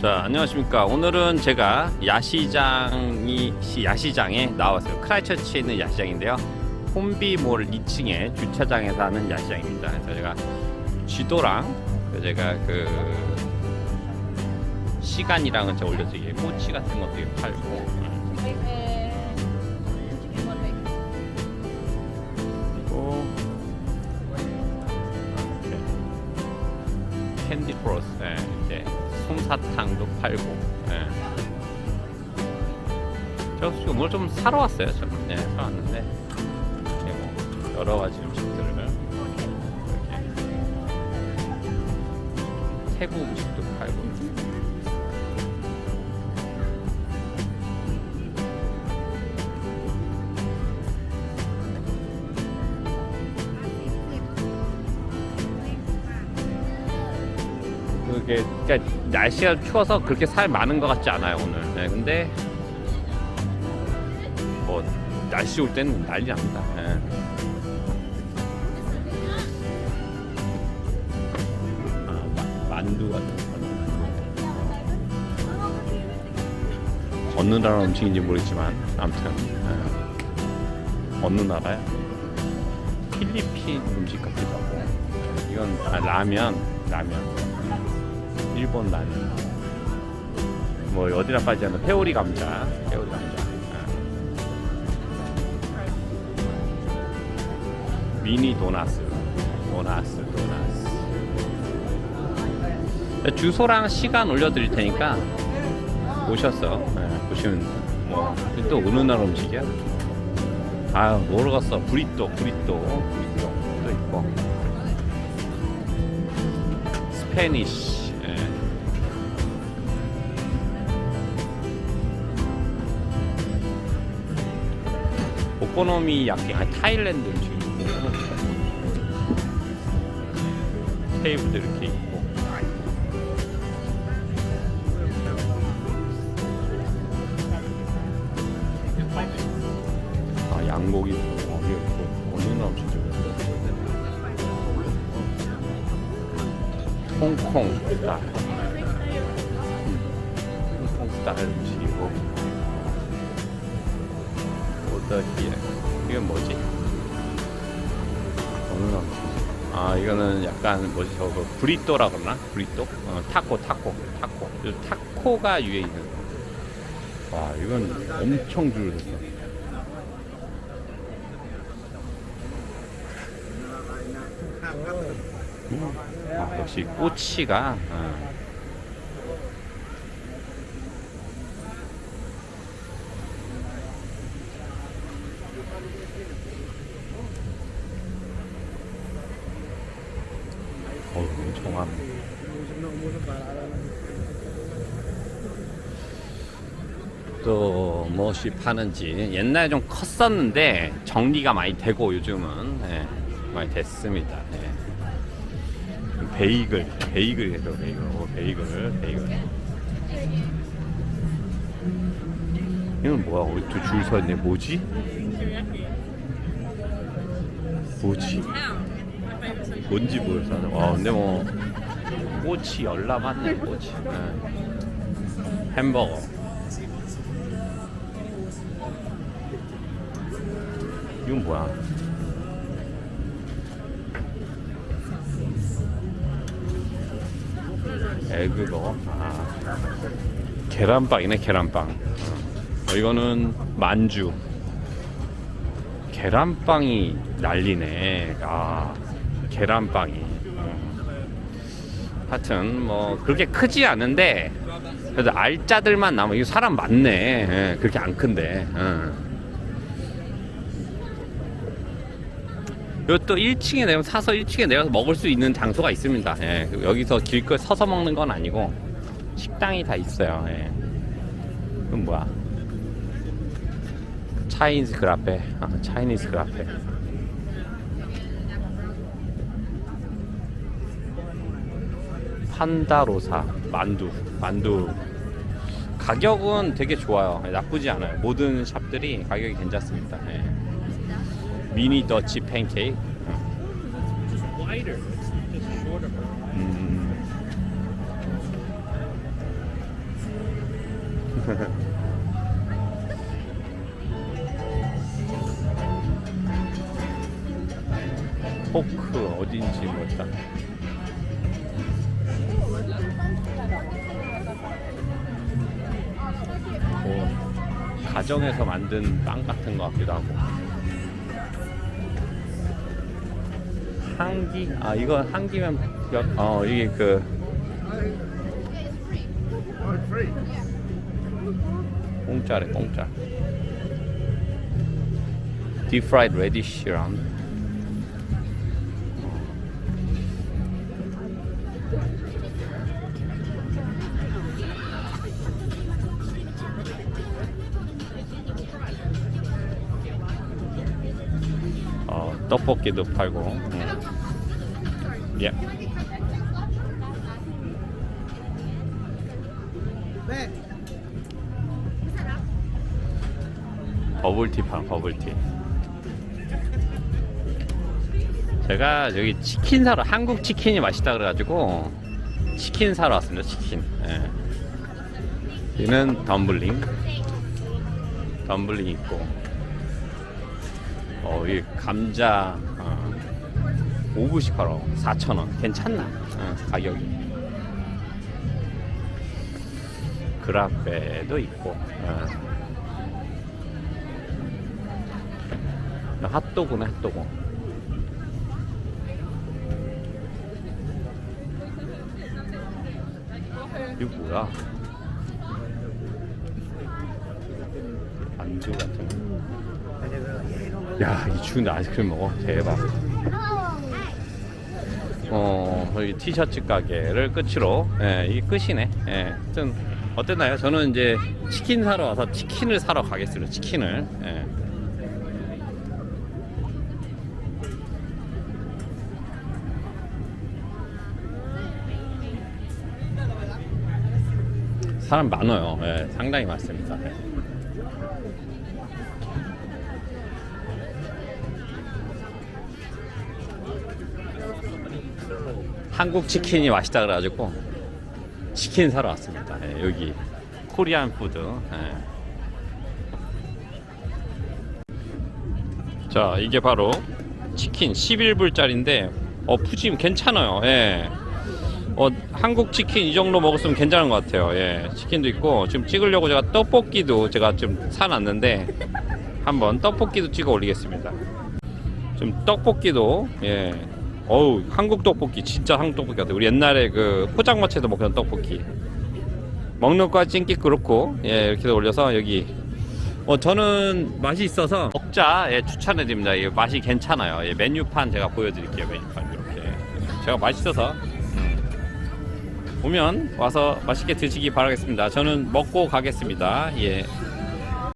자 안녕하십니까. 오늘은 제가 야시장이 시- 야시장에 나왔어요. 크라이처치에 있는 야시장인데요. 홈비몰 2층에 주차장에서 하는 야시장입니다. 그래서 제가 지도랑 그 제가 그 시간이랑은 제가 올려드리게 꼬치 같은 것도 팔고. 음, 그리고 캔디 프로스 예, 이제 솜사탕도 팔고 예. 저 지금 오늘 좀 사러 왔어요? 저 네, 사러 왔는데 뭐 여러 가지 음식들을 이렇게. 태국 음식도 팔고 그게 그러니까 날씨가 추워서 그렇게 살 많은 것 같지 않아요 오늘. 네, 근데 뭐 날씨 올 때는 난리 납니다. 네. 아, 마- 만두 같은 거. 어느 나라 음식인지 모르겠지만 아무튼 네. 어느 나라야? 필리핀 음식 같기도 하고 이건 아, 라면 라면 일본 라면. 뭐 어디나 빠지지 않는 회오리 감자. 회오리 감자. 아. 미니 도나스. 도나스 도나스. 주소랑 시간 올려드릴 테니까 오셔서 예, 보시면 뭐또 어느 나라 음식이야? 아 모르겠어? 브리또 브리또. 브리또 또 있고. 스페니쉬 오코노미 야끼 아 타일랜드 음식이고 테이블도 이렇게 있고. 아 양고기 어, 뭐 어느 나라 음식이죠? 홍콩 음, 홍콩 스타일 음식 이고 오더히에 이건 뭐지? 어느 음식이지? 아 이거는 약간 뭐지 저거 브리또라 그러나? 브리또? 어, 타코 타코 타코 요 타코가 유행이는 와 이건 엄청 줄 섰어 음, 아, 역시 꼬치가 어. 많네 또 무엇이 파는지 옛날에 좀 컸었는데 정리가 많이 되고 요즘은 예, 많이 됐습니다. 예. 베이글, 베이글이죠, 베이글. 오, 베이글, 베이글. 이건 뭐야? 우리 또줄서 있네. 뭐지? 뭐지? 뭔지 모르겠어. 와, 근데 뭐 꼬치 열나봤네, 꼬치. 예. 햄버거. 이건 뭐야? 에그버거. 아, 계란빵이네, 계란빵. 어, 이거는 만주. 계란빵이 난리네. 아, 계란빵이. 어. 하여튼, 뭐, 그렇게 크지 않은데, 그래도 알짜들만 남아. 이거 사람 많네. 예, 그렇게 안 큰데. 또 1층에 내면 사서 1층에 내려서 먹을 수 있는 장소가 있습니다. 예, 여기서 길거리 서서 먹는 건 아니고 식당이 다 있어요. 예. 그건 뭐야? 차이니즈 그라페. 아, 차이니즈 그라페. 판다로사 만두 만두 가격은 되게 좋아요 나쁘지 않아요 모든 샵들이 가격이 괜찮습니다 예. 미니 더치 팬케이크. 음. 포크 어딘지 모르겠다. 가정에서 만든 빵 같은 것 같기도 하고. 향기? 아 이거 향기면 몇- 어 이게 그 공짜래 공짜. Fried radish랑 떡볶이도 팔고. 음. 예. 버블티 판 버블티. 제가 여기 치킨 사러 한국 치킨이 맛있다 그래가지고 치킨 사러 왔습니다. 치킨. 예. 여기는 덤블링. 덤블링 있고. 어, 이 감자 어, 5불씩 팔어 4,000원. 괜찮나? 어, 가격이. 그라페도 있고 어. 핫도그네 핫도그. 이거 뭐야 안주 같은 거 야, 이 추운데 아이스크림 먹어? 대박. 어, 여기 티셔츠 가게를 끝으로, 예, 이게 끝이네. 예, 하여튼, 어땠나요? 저는 이제 치킨 사러 와서 치킨을 사러 가겠습니다. 치킨을. 예. 사람 많아요. 예, 상당히 많습니다. 예. 한국 치킨이 맛있다 그래가지고 치킨 사러 왔습니다. 예, 여기 코리안 푸드. 예. 자 이게 바로 치킨 11불짜리인데 어 푸짐 괜찮아요. 예. 어 한국 치킨 이 정도 먹었으면 괜찮은 것 같아요. 예. 치킨도 있고 지금 찍으려고 제가 떡볶이도 제가 좀 사놨는데 한번 떡볶이도 찍어 올리겠습니다. 좀 떡볶이도 예 어우 한국 떡볶이 진짜 한국 떡볶이 같아 우리 옛날에 그 포장마차에서 먹던 떡볶이. 먹는 거 찐기 그렇고 예 이렇게 올려서 여기. 어 저는 맛이 있어서 먹자 예 추천해 드립니다. 이 맛이 괜찮아요. 예 메뉴판 제가 보여드릴게요 메뉴판. 이렇게. 제가 맛있어서. 음, 오면 와서 맛있게 드시기 바라겠습니다. 저는 먹고 가겠습니다. 예